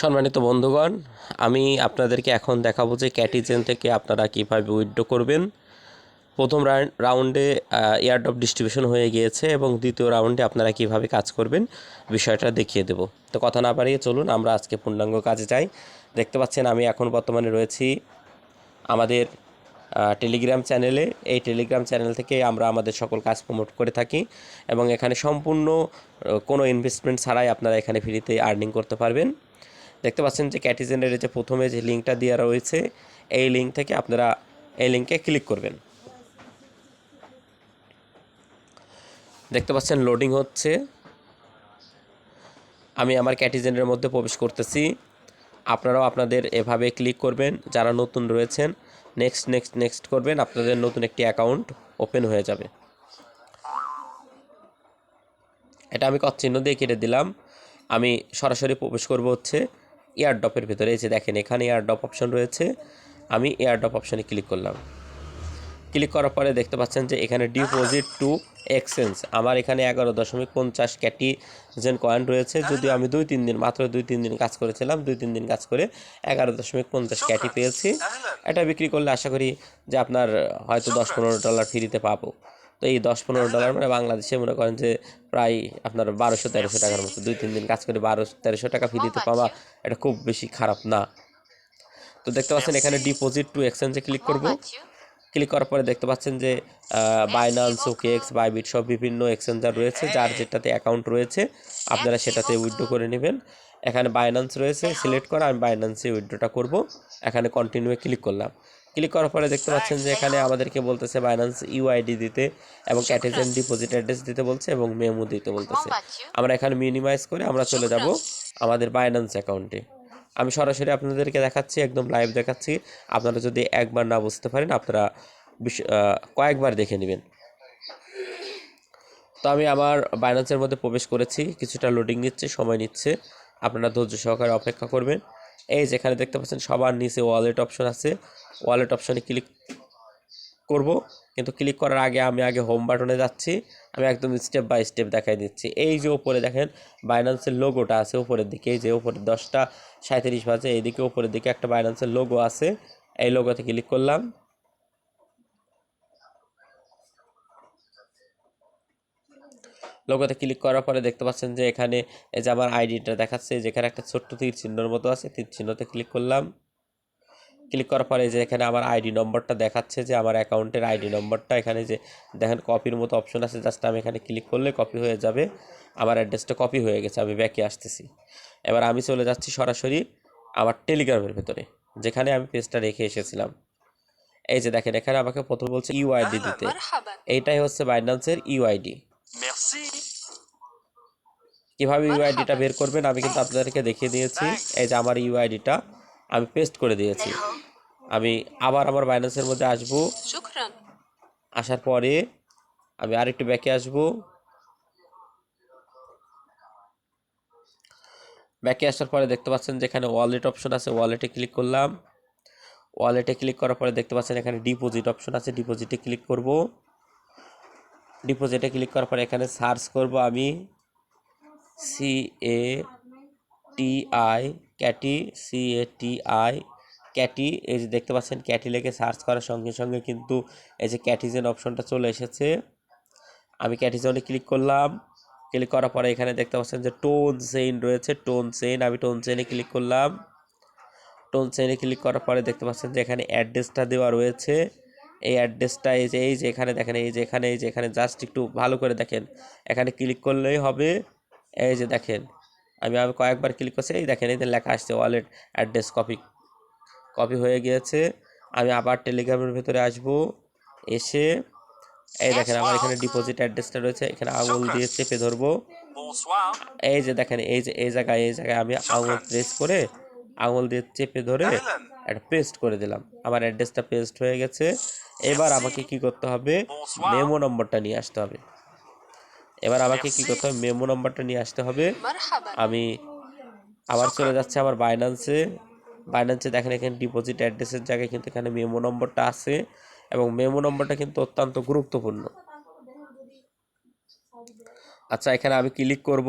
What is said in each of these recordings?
সম্মানিত বন্ধুগণ, আমি আপনাদেরকে এখন দেখাবো যে ক্যাটিজেন থেকে আপনারা কীভাবে উইথড্র করবেন। প্রথম রাউন্ড এয়ারড্রপ ডিস্ট্রিবিউশন হয়ে গিয়েছে এবং দ্বিতীয় রাউন্ডে আপনারা কীভাবে কাজ করবেন বিষয়টা দেখিয়ে দেব। তো কথা না বাড়িয়ে চলুন, আমরা আজকে পূর্ণাঙ্গ কাজে যাই। দেখতে পাচ্ছেন, আমি এখন বর্তমানে রয়েছি আমাদের টেলিগ্রাম চ্যানেলে এই টেলিগ্রাম চ্যানেল থেকে আমরা আমাদের সকল কাজ প্রমোট করে থাকি এবং এখানে সম্পূর্ণ কোনো ইনভেস্টমেন্ট ছাড়াই আপনারা এখানে ফ্রিতে আর্নিং করতে পারবেন। দেখতে পাচ্ছেন যে ক্যাটিজেনের যে প্রথমে যে লিঙ্কটা দেওয়া রয়েছে, এই লিঙ্ক থেকে আপনারা এই লিঙ্কে ক্লিক করবেন। দেখতে পাচ্ছেন লোডিং হচ্ছে। আমি আমার ক্যাটিজেনের মধ্যে প্রবেশ করতেছি। আপনারাও আপনাদের এভাবে ক্লিক করবেন। যারা নতুন রয়েছেন নেক্সট নেক্সট নেক্সট করবেন, আপনাদের নতুন একটি অ্যাকাউন্ট ওপেন হয়ে যাবে। এটা আমি কত চিহ্ন দিয়ে কেটে দিলাম। আমি সরাসরি প্রবেশ করব হচ্ছে এয়ারড্রপের ভিতরে, এই যে দেখেন এখানে এয়ারড্রপ অপশন রয়েছে। আমি এয়ারড্রপ অপশনে ক্লিক করলাম। ক্লিক করার পরে দেখতে পাচ্ছেন যে এখানে ডিপোজিট টু এক্সচেঞ্জ। আমার এখানে এগারো দশমিক পঞ্চাশ ক্যাটি জেন কয়েন রয়েছে। যদিও আমি দুই তিন দিন, মাত্র দুই তিন দিন কাজ করেছিলাম, দুই তিন দিন কাজ করে এগারো দশমিক পঞ্চাশ ক্যাটি পেয়েছি। এটা বিক্রি করলে আশা করি যে আপনার হয়তো দশ পনেরো ডলার ফ্রিতে পাবো। তো এই দশ পনেরো ডলার মানে বাংলাদেশে মনে করেন যে প্রায় আপনার বারোশো তেরোশো টাকার মতো, দুই, তিন দিন কাজ করে বারোশো তেরোশো টাকা ফ্রিতে পাওয়া এটা খুব বেশি খারাপ না। তো দেখতে পাচ্ছেন এখানে ডিপোজিট টু এক্সচেঞ্জে ক্লিক করব। ক্লিক করার পরে দেখতে পাচ্ছেন যে বাইনান্স ওকেএক্স বাইবিট সব বিভিন্ন এক্সচেঞ্জার রয়েছে, যার যেটাতে অ্যাকাউন্ট রয়েছে, আপনারা সেটাতে উইথড্র করে নেবেন। এখানে বাইনান্স রয়েছে সিলেক্ট করা, আমি বাইনান্সে উইথড্রটা করব। এখানে কন্টিনিউয়ে ক্লিক করলাম। ক্লিক করার পরে দেখতে পাচ্ছেন যে এখানে আমাদেরকে বলতেছে বাইনান্স ইউআইডি দিতে এবং ক্যাটেজেন ডিপোজিট অ্যাড্রেস দিতে বলছে এবং মেমো দিতে বলতেছে। আমরা এখানে মিনিমাইজ করে আমরা চলে যাব আমাদের বাইনান্স অ্যাকাউন্টে আমি সরাসরি আপনাদেরকে দেখাচ্ছি একদম লাইভ দেখাচ্ছি। আপনারা যদি একবার না বুঝতে পারেন আপনারা বিশ- কয়েকবার দেখে নেবেন। তো আমি আমার বাইন্যান্সের মধ্যে প্রবেশ করেছি কিছুটা লোডিং নিচ্ছে সময় নিচ্ছে। আপনারা ধৈর্য সহকারে অপেক্ষা করবেন। এই যেখানে দেখতে পাচ্ছেন সবার নিচে ওয়ালেট অপশন আছে। ওয়ালেট অপশনে ক্লিক করব। কিন্তু ক্লিক করার আগে আমি আগে হোম বাটনে যাচ্ছি। আমি একদম স্টেপ বাই স্টেপ দেখাই দিচ্ছি। এই যে উপরে দেখেন বাইন্যান্সের লোগোটা আছে উপরের দিকে। এই যে উপরে দশটা সাঁত্রিশ বাজে, এইদিকে উপরের দিকে একটা বাইন্যান্সের লোগো আছে। এই লোগোতে ক্লিক করলাম। লোগোতে ক্লিক করার পরে দেখতে পাচ্ছেন যে এখানে এই যে আমার আইডিটা দেখাচ্ছে যেখানে একটা ছোট্ট তীর চিহ্নর মতো আছে তীর চিহ্নতে ক্লিক করলাম। ক্লিক করার পরে যে এখানে আমার আইডি নম্বরটা দেখাচ্ছে যে আমার অ্যাকাউন্টের আইডি নম্বরটা এখানে যে দেখেন কপির মতো অপশন আছে জাস্ট আমি এখানে ক্লিক করলে কপি হয়ে যাবে। আমার অ্যাড্রেসটা কপি হয়ে গেছে আমি ব্যাকে আসতেছি। এবার আমি চলে যাচ্ছি সরাসরি আমার টেলিগ্রামের ভেতরে যেখানে আমি পেজটা রেখে এসেছিলাম। এই যে দেখেন এখানে আমাকে প্রথমে বলছে ইউআইডি দিতে এইটাই হচ্ছে বাইন্যান্সের ইউআইডি কীভাবে ইউআইডিটা বের করবেন আমি কিন্তু আপনাদেরকে দেখিয়ে দিয়েছি। এই যে আমার ইউআইডিটা আমি পেস্ট করে দিয়েছি। আমি আবার আমার বাইন্যান্সের মধ্যে আসব। আসার পরে আমি আরেকটু ব্যাকে আসব। ব্যাকে আসার পরে দেখতে পাচ্ছেন যেখানে ওয়ালেট অপশন আছে ওয়ালেটে ক্লিক করলাম। ওয়ালেটে ক্লিক করার পরে দেখতে পাচ্ছেন এখানে ডিপোজিট অপশন আছে ডিপোজিটে ক্লিক করব। ডিপোজিটে ক্লিক করার পরে এখানে সার্চ করব আমি। সি এ টি আই ক্যাটি সি এ টি আই ক্যাটি এই যে দেখতে পাচ্ছেন ক্যাটি লেগে সার্চ করার সঙ্গে সঙ্গে কিন্তু এই যে ক্যাটিজেন অপশনটা চলে এসেছে। আমি ক্যাটিজনে ক্লিক করলাম। ক্লিক করার পরে এখানে দেখতে পাচ্ছেন যে টোন চেইন রয়েছে টোন চেইন আমি টোন চেইনে ক্লিক করলাম। টোন চেইনে ক্লিক করার পরে দেখতে পাচ্ছেন যে এখানে অ্যাড্রেসটা দেওয়া রয়েছে। এই অ্যাড্রেসটা এই যে এই যে এখানে দেখেন, এই যে এখানে, এই যে এখানে জাস্ট একটু ভালো করে দেখেন। এখানে ক্লিক করলেই হবে। এই যে দেখেন আমি আমি কয়েকবার ক্লিক করছি এই দেখেন এই লেখা আসছে ওয়ালেট অ্যাড্রেস কপি কপি হয়ে গিয়েছে। আমি আবার টেলিগ্রামের ভেতরে আসব এসে এই দেখেন আমার এখানে ডিপোজিট অ্যাড্রেসটা রয়েছে এখানে আঙুল দিয়ে চেপে ধরবো। এই যে দেখেন এই যে এই জায়গায় এই জায়গায় আমি আঙুল প্রেস করে আঙুল দিয়ে চেপে ধরে একটা পেস্ট করে দিলাম। আমার অ্যাড্রেসটা পেস্ট হয়ে গেছে। এবার আমাকে কি করতে হবে? মেমো নম্বরটা নিয়ে আসতে হবে। এবার আমাকে কি করতে হবে? মেমো নাম্বারটা নিয়ে আসতে হবে। আমি আবার চলে যাচ্ছে আমার বাইন্যান্সে বাইন্যান্সে দেখেন এখানে ডিপোজিট অ্যাড্রেসের জায়গায় কিন্তু এখানে মেমো নম্বরটা আছে এবং মেমো নম্বরটা কিন্তু অত্যন্ত গুরুত্বপূর্ণ। আচ্ছা এখানে আমি ক্লিক করব।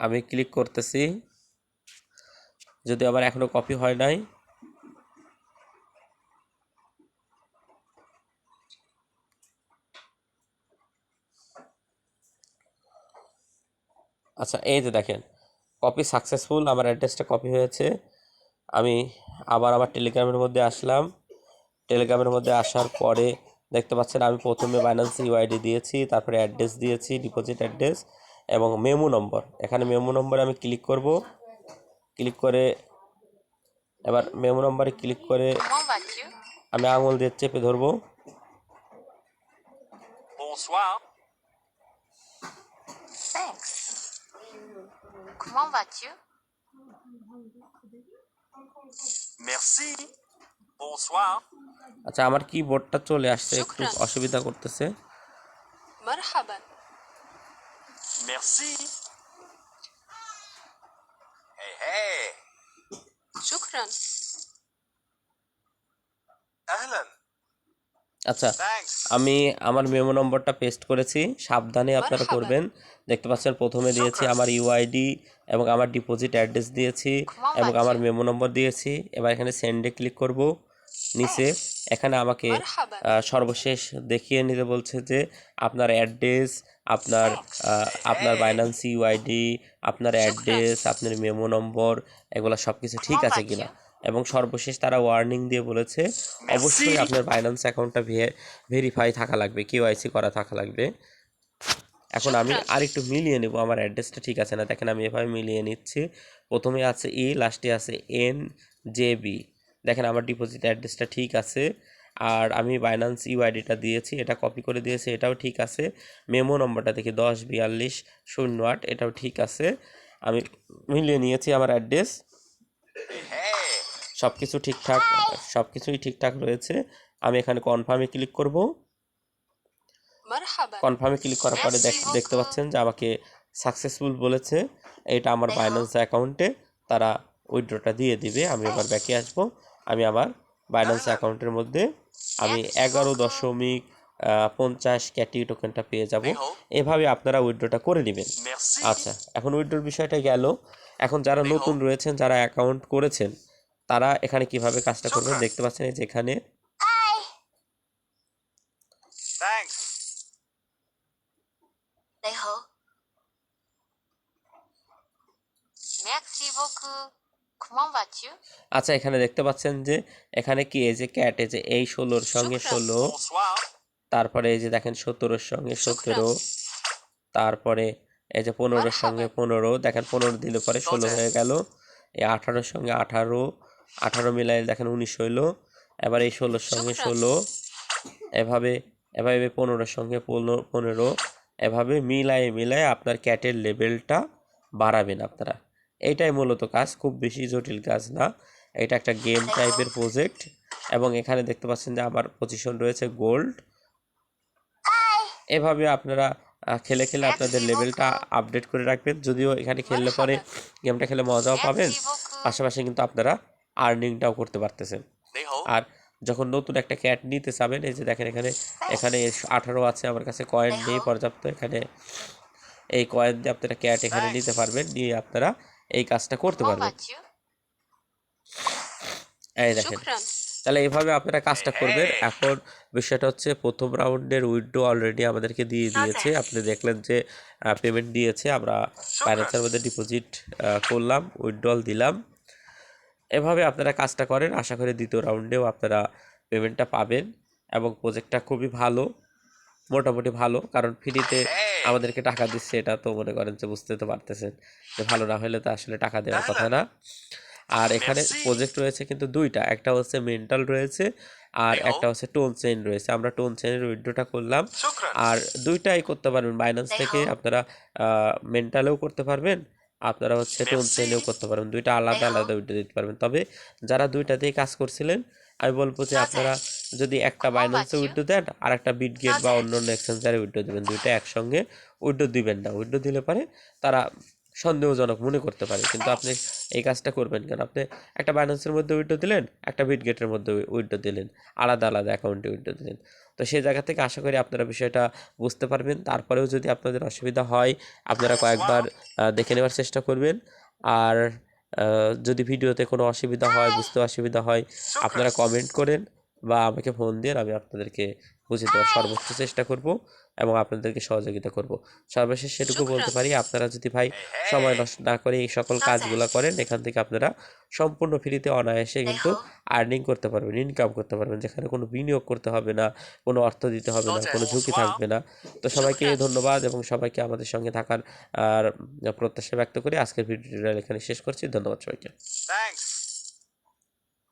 আমি ক্লিক করতেছি। যদি আমার এখনও কপি হয় নাই আচ্ছা এই যে দেখেন কপি সাকসেসফুল আমার অ্যাড্রেসটা কপি হয়েছে। আমি আবার আমার টেলিগ্রামের মধ্যে আসলাম। টেলিগ্রামের মধ্যে আসার পরে দেখতে পাচ্ছেন আমি প্রথমে বাইন্যান্স ইউআইডি দিয়েছি, তারপরে অ্যাড্রেস দিয়েছি ডিপোজিট অ্যাড্রেস এবং মেমো নম্বর এখানে মেমো নম্বরে আমি ক্লিক করব। ক্লিক করে এবার মেমো নম্বরে ক্লিক করে আমি আঙুল দিয়ে চেপে ধরবো। Thanks. Comment vas-tu Merci. Bonsoir. আচ্ছা আমার কিবোর্ডটা চলে আসছে একটু শুকরান। অসুবিধা করতেছে مرحبا Merci. Hey, hey. شكرا أهلا. আচ্ছা আমি আমার মেমো নম্বরটা পেস্ট করেছি। সাবধানে আপনারা করবেন। দেখতে পাচ্ছেন প্রথমে দিয়েছি আমার ইউআইডি এবং আমার ডিপোজিট অ্যাড্রেস দিয়েছি এবং আমার মেমো নম্বর দিয়েছি। এবার এখানে সেন্ডে ক্লিক করব। নিচে এখানে আমাকে সর্বশেষ দেখিয়ে নিতে বলছে যে আপনার অ্যাড্রেস আপনার আপনার বাইন্যান্স ইউআইডি আপনার অ্যাড্রেস আপনার মেমো নম্বর এগুলো সব কিছু ঠিক আছে কিনা। এবং সর্বশেষ তারা ওয়ার্নিং দিয়ে বলেছে অবশ্যই আপনার বাইন্যান্স অ্যাকাউন্টটা ভেরিফাই থাকা লাগবে কেওয়াইসি করা থাকা লাগবে। এখন আমি আর একটু মিলিয়ে নেব আমার অ্যাড্রেসটা ঠিক আছে না দেখেন আমি এভাবে মিলিয়ে নিচ্ছি। প্রথমে আছে ই লাস্টে আছে এন জে বি দেখেন আমার ডিপোজিট অ্যাড্রেসটা ঠিক আছে আর আমি বাইন্যান্স ইউআইডিটা দিয়েছি এটা কপি করে দিয়েছি এটাও ঠিক আছে। মেমো নম্বরটা দেখি দশ বিয়াল্লিশ শূন্য আট এটাও ঠিক আছে। আমি মিলিয়ে নিয়েছি আমার অ্যাড্রেস. সব কিছু ঠিকঠাক সব কিছুই ঠিকঠাক রয়েছে। আমি এখানে কনফার্মে ক্লিক করব। কনফার্মে ক্লিক করার পরে দেখতে পাচ্ছেন যে আমাকে সাকসেসফুল বলেছে। এটা আমার বাইন্যান্স অ্যাকাউন্টে তারা উইড্রোটা দিয়ে দিবে। আমি আবার ব্যাকে আসব। আমি আমার বাইন্যান্স অ্যাকাউন্টের মধ্যে আমি এগারো দশমিক পঞ্চাশ ক্যাটি টোকেনটা পেয়ে যাব। এভাবে আপনারা উইড্রোটা করে নেবেন। আচ্ছা এখন উইড্রোর বিষয়টা গেল। এখন যারা নতুন রয়েছেন যারা অ্যাকাউন্ট করেছেন তারা এখানে কীভাবে কাজটা করবে দেখতে পাচ্ছেন এই যে এখানে। Thanks. 你好 Merci beaucoup. Comment vas-tu? আচ্ছা এখানে দেখতে পাচ্ছেন যে এখানে কি এই যে ক্যাট এই যে এই ষোলোর সঙ্গে ষোলো তারপরে এই যে দেখেন সতেরোর সঙ্গে সতেরো তারপরে এই যে পনেরোর সঙ্গে পনেরো দেখেন পনেরো দিলে পরে ষোলো হয়ে গেল এই আঠারোর সঙ্গে আঠারো আঠারো মিলাই দেখেন উনিশ হইল। এবার এই ষোলোর সঙ্গে ষোলো এভাবে এভাবে পনেরোর সঙ্গে পনেরো পনেরো এভাবে মিলায়ে মিলায়ে আপনার ক্যাটের লেভেলটা বাড়াবেন আপনারা। এটাই মূলত কাজ খুব বেশি জটিল কাজ না। এটা একটা গেম টাইপের প্রজেক্ট এবং এখানে দেখতে পাচ্ছেন যে আমার পজিশন রয়েছে গোল্ড। এভাবে আপনারা খেলে খেলে আপনাদের লেভেলটা আপডেট করে রাখবেন। যদিও এখানে খেললে পরে গেমটা খেলে মজাও পাবেন। পাশাপাশি কিন্তু আপনারা আর্নিংটাও করতে পারতেছেন। আর যখন নতুন একটা ক্যাট নিতে চাবেন এই যে দেখেন এখানে এখানে আঠারো আছে আমার কাছে কয়েন নেই পর্যাপ্ত এখানে এই কয়েন দিয়ে আপনারা ক্যাট এখানে নিতে পারবেন নিয়ে আপনারা এই কাজটা করতে পারবেন। এই দেখেন তাহলে এভাবে আপনারা কাজটা করবেন। এখন বিষয়টা হচ্ছে প্রথম রাউন্ডের উইন্ডো অলরেডি আমাদেরকে দিয়ে দিয়েছে। আপনি দেখলেন যে পেমেন্ট দিয়েছে আমরা ফাইন্যান্সের মধ্যে ডিপোজিট করলাম উইন্ডল দিলাম। এভাবে আপনারা কাজটা করেন। আশা করি দ্বিতীয় রাউন্ডেও আপনারা পেমেন্টটা পাবেন এবং প্রজেক্টটা খুবই ভালো মোটামুটি ভালো। কারণ ফ্রিতে আমাদেরকে টাকা দিচ্ছে এটা তো মনে করেন যে বুঝতে তো পারতেছেন যে ভালো না হলে তো আসলে টাকা দেওয়ার কথা না। আর এখানে প্রজেক্ট রয়েছে কিন্তু দুইটা একটা হচ্ছে মেন্টাল রয়েছে আর একটা হচ্ছে টোন চেন রয়েছে। আমরা টোন চেনের উইড্রোটা করলাম আর দুইটাই করতে পারবেন। বাইন্যান্স থেকে আপনারা মেন্টালেও করতে পারবেন। আপনারা হচ্ছে টোন Merci. করতে পারবেন। দুইটা আলাদা আলাদা উইড্রো দিতে পারবেন। তবে যারা দুইটা দিয়ে কাজ করছিলেন আমি বলব যে আপনারা যদি একটা বাইন্যান্সে উইডো দেন আর একটা বিট গেট বা। অন্য অন্য এক্সচেঞ্জারে উইড্রো দেবেন। দুইটা একসঙ্গে উইড্রো দিবেন না। উইড্রো দিলে পরে তারা সন্দেহজনক মনে করতে পারে। কিন্তু আপনি এই কাজটা করবেন কেন? আপনি একটা ব্যালেন্সের মধ্যে উইড্রো দিলেন, একটা বিটগেটের মধ্যে উইড্রো দিলেন, আলাদা আলাদা অ্যাকাউন্টে উইড্রো দিলেন। তো সেই জায়গা থেকে আশা করি আপনারা বিষয়টা বুঝতে পারবেন। তারপরেও যদি আপনাদের অসুবিধা হয়, আপনারা কয়েকবার দেখে নেওয়ার চেষ্টা করবেন। আর যদি ভিডিওতে কোনো অসুবিধা হয় বুঝতে অসুবিধা হয়, আপনারা কমেন্ট করেন বা আমাকে ফোন দিন আমি আপনাদেরকে বুঝিয়ে দেওয়ার সর্বোচ্চ চেষ্টা করব। এবং আপনাদেরকে সহযোগিতা করব। সর্বশেষ সেটুকু বলতে পারি আপনারা যদি ভাই সময় নষ্ট না করে এই সকল কাজগুলো করেন এখান থেকে আপনারা সম্পূর্ণ ফ্রিতে অনায়াসে কিন্তু আর্নিং করতে পারবেন ইনকাম করতে পারবেন যেখানে কোনো বিনিয়োগ করতে হবে না কোনো অর্থ দিতে হবে না কোনো ঝুঁকি থাকবে না। তো সবাইকে ধন্যবাদ এবং সবাইকে আমাদের সঙ্গে থাকার আর প্রত্যাশা ব্যক্ত করে আজকের ভিডিওটা এখানে শেষ করছি। ধন্যবাদ সবাইকে.